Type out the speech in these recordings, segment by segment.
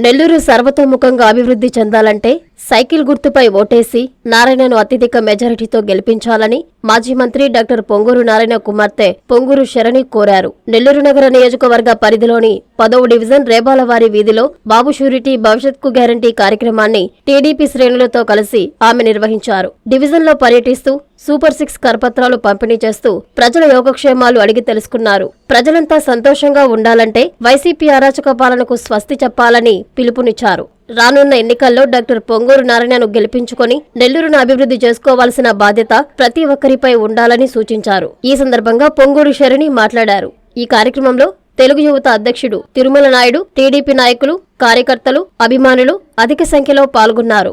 నెల్లూరు సర్వతోముఖంగా అభివృద్ధి చెందాలంటే సైకిల్ గుర్తుపై ఓటేసి నారాయణను అత్యధిక మెజారిటీతో గెలిపించాలని మాజీ మంత్రి డాక్టర్ పొంగూరు నారాయణ కుమార్తె పొంగూరు శరణి కోరారు. నెల్లూరు నగర నియోజకవర్గ పరిధిలోని పదవ డివిజన్ రేబాలవారి వీధిలో బాబు షూరిటీ భవిష్యత్కు గ్యారంటీ కార్యక్రమాన్ని టీడీపీ శ్రేణులతో కలిసి ఆమె నిర్వహించారు. డివిజన్లో పర్యటిస్తూ సూపర్ సిక్స్ కరపత్రాలు పంపిణీ చేస్తూ ప్రజల యోగక్షేమాలు అడిగి తెలుసుకున్నారు. ప్రజలంతా సంతోషంగా ఉండాలంటే వైసీపీ అరాచక పాలనకు స్వస్తి చెప్పాలని పిలుపునిచ్చారు. రానున్న ఎన్నికల్లో డాక్టర్ పొంగూరు నారాయణను గెలిపించుకొని నెల్లూరును అభివృద్ధి చేసుకోవాల్సిన బాధ్యత ప్రతి ఒక్కరిపై ఉండాలని సూచించారు. ఈ సందర్భంగా పొంగూరు శరణి మాట్లాడారు. ఈ కార్యక్రమంలో తెలుగు యువత అధ్యక్షుడు తిరుమల నాయుడు టీడీపీ నాయకులు కార్యకర్తలు అభిమానులు అధిక సంఖ్యలో పాల్గొన్నారు.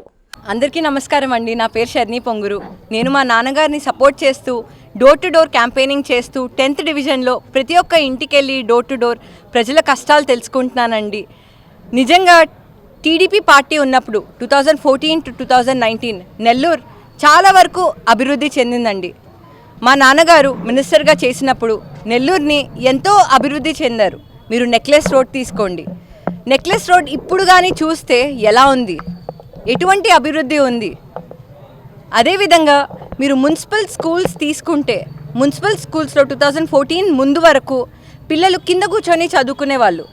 అందరికీ నమస్కారం అండి. నా పేరు షర్ని పొంగురు. నేను మా నాన్నగారిని సపోర్ట్ చేస్తూ డోర్ టు డోర్ క్యాంపెయినింగ్ చేస్తూ టెన్త్ డివిజన్లో ప్రతి ఒక్క ఇంటికి వెళ్ళి డోర్ టు డోర్ ప్రజల కష్టాలు తెలుసుకుంటున్నానండి. నిజంగా టీడీపీ పార్టీ ఉన్నప్పుడు two thousand fourteen to two thousand nineteen Nellore చాలా వరకు అభివృద్ధి చెందిందండి. మా నాన్నగారు మినిస్టర్గా చేసినప్పుడు నెల్లూరుని ఎంతో అభివృద్ధి చెందారు. మీరు నెక్లెస్ రోడ్ తీసుకోండి. నెక్లెస్ రోడ్ ఇప్పుడు కానీ చూస్తే ఎలా ఉంది? ఎటువంటి అభివృద్ధి ఉంది? అదేవిధంగా మీరు మున్సిపల్ స్కూల్స్ తీసుకుంటే మున్సిపల్ స్కూల్స్లో టూ థౌజండ్ ఫోర్టీన్ ముందు వరకు పిల్లలు కింద కూర్చొని చదువుకునేవాళ్ళు.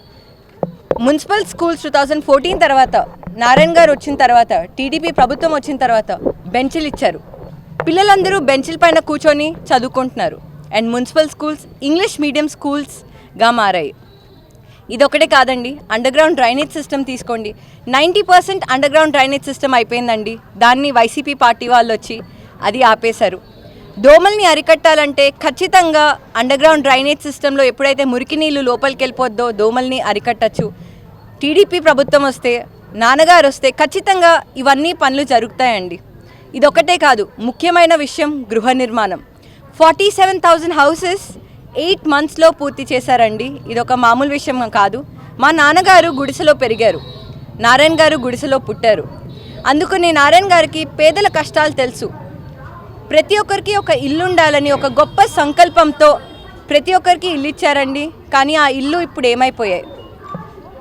Municipal schools two thousand fourteen తర్వాత నారాయణ గారు వచ్చిన తర్వాత టీడీపీ ప్రభుత్వం వచ్చిన తర్వాత బెంచ్లు ఇచ్చారు. పిల్లలందరూ బెంచ్ల పైన కూర్చొని చదువుకుంటున్నారు. And municipal schools English medium స్కూల్స్గా మారాయి. ఇదొకటే కాదండి అండర్గ్రౌండ్ డ్రైనేజ్ సిస్టమ్ తీసుకోండి. Ninety percent underground drainage system అయిపోయిందండి. దాన్ని వైసీపీ పార్టీ వాళ్ళు వచ్చి అది ఆపేశారు. దోమల్ని అరికట్టాలంటే ఖచ్చితంగా అండర్గ్రౌండ్ డ్రైనేజ్ సిస్టంలో ఎప్పుడైతే మురికి నీళ్ళు లోపలికి వెళ్ళిపోద్దో దోమల్ని అరికట్టచ్చు. టీడీపీ ప్రభుత్వం వస్తే నాన్నగారు వస్తే ఖచ్చితంగా ఇవన్నీ పనులు జరుగుతాయండి. ఇదొకటే కాదు ముఖ్యమైన విషయం గృహ నిర్మాణం. Forty seven thousand houses eight మంత్స్లో పూర్తి చేశారండి. ఇది ఒక మామూలు విషయం కాదు. మా నాన్నగారు గుడిసెలో పెరిగారు. నారాయణ గారు గుడిసెలో పుట్టారు. అందుకని నారాయణ గారికి పేదల కష్టాలు తెలుసు. ప్రతి ఒక్కరికి ఒక ఇల్లు ఉండాలని ఒక గొప్ప సంకల్పంతో ప్రతి ఒక్కరికి ఇల్లు ఇచ్చారండి కానీ ఆ ఇల్లు ఇప్పుడు ఏమైపోయాయి?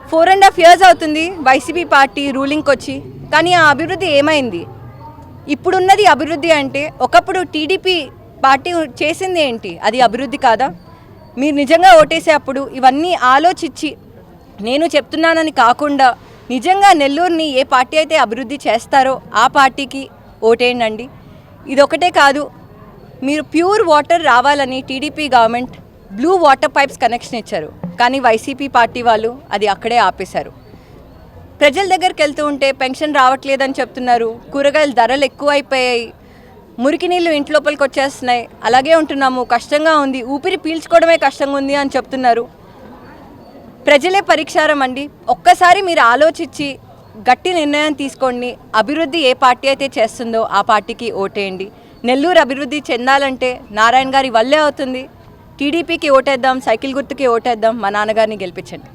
ఫోర్ అండ్ హాఫ్ ఇయర్స్ అవుతుంది. వైసీపీ పార్టీ రూలింగ్కి వచ్చి కానీ ఆ అభివృద్ధి ఏమైంది? ఇప్పుడున్నది అభివృద్ధి అంటే ఒకప్పుడు టీడీపీ పార్టీ చేసింది ఏంటి? అది అభివృద్ధి కాదా? మీరు నిజంగా ఓటేసే అప్పుడు ఇవన్నీ ఆలోచించి నేను చెప్తున్నానని కాకుండా నిజంగా నెల్లూరుని ఏ పార్టీ అయితే అభివృద్ధి చేస్తారో ఆ పార్టీకి ఓటేయండి ఇదొకటే కాదు మీరు ప్యూర్ వాటర్ రావాలని TDP government blue water pipes connection ఇచ్చారు. కానీ వైసీపీ పార్టీ వాళ్ళు అది అక్కడే ఆపేశారు. ప్రజల దగ్గరికి వెళ్తూ ఉంటే పెన్షన్ రావట్లేదని చెప్తున్నారు. కూరగాయల ధరలు ఎక్కువైపోయాయి. మురికి నీళ్ళు ఇంట్లోపలికి వచ్చేస్తున్నాయి. అలాగే ఉంటున్నాము. కష్టంగా ఉంది. ఊపిరి పీల్చుకోవడమే కష్టంగా ఉంది అని చెప్తున్నారు. ప్రజలే పరీక్షారం అండి. ఒక్కసారి మీరు ఆలోచించి గట్టి నిర్ణయం తీసుకోండి. అభివృద్ధి ఏ పార్టీ అయితే చేస్తుందో ఆ పార్టీకి ఓటేయండి. నెల్లూరు అభివృద్ధి చెందాలంటే నారాయణ గారి వల్లే అవుతుంది. టీడీపీకి ఓటేద్దాం సైకిల్ గుర్తుకి ఓటేద్దాం మా నాన్నగారిని గెలిపించండి.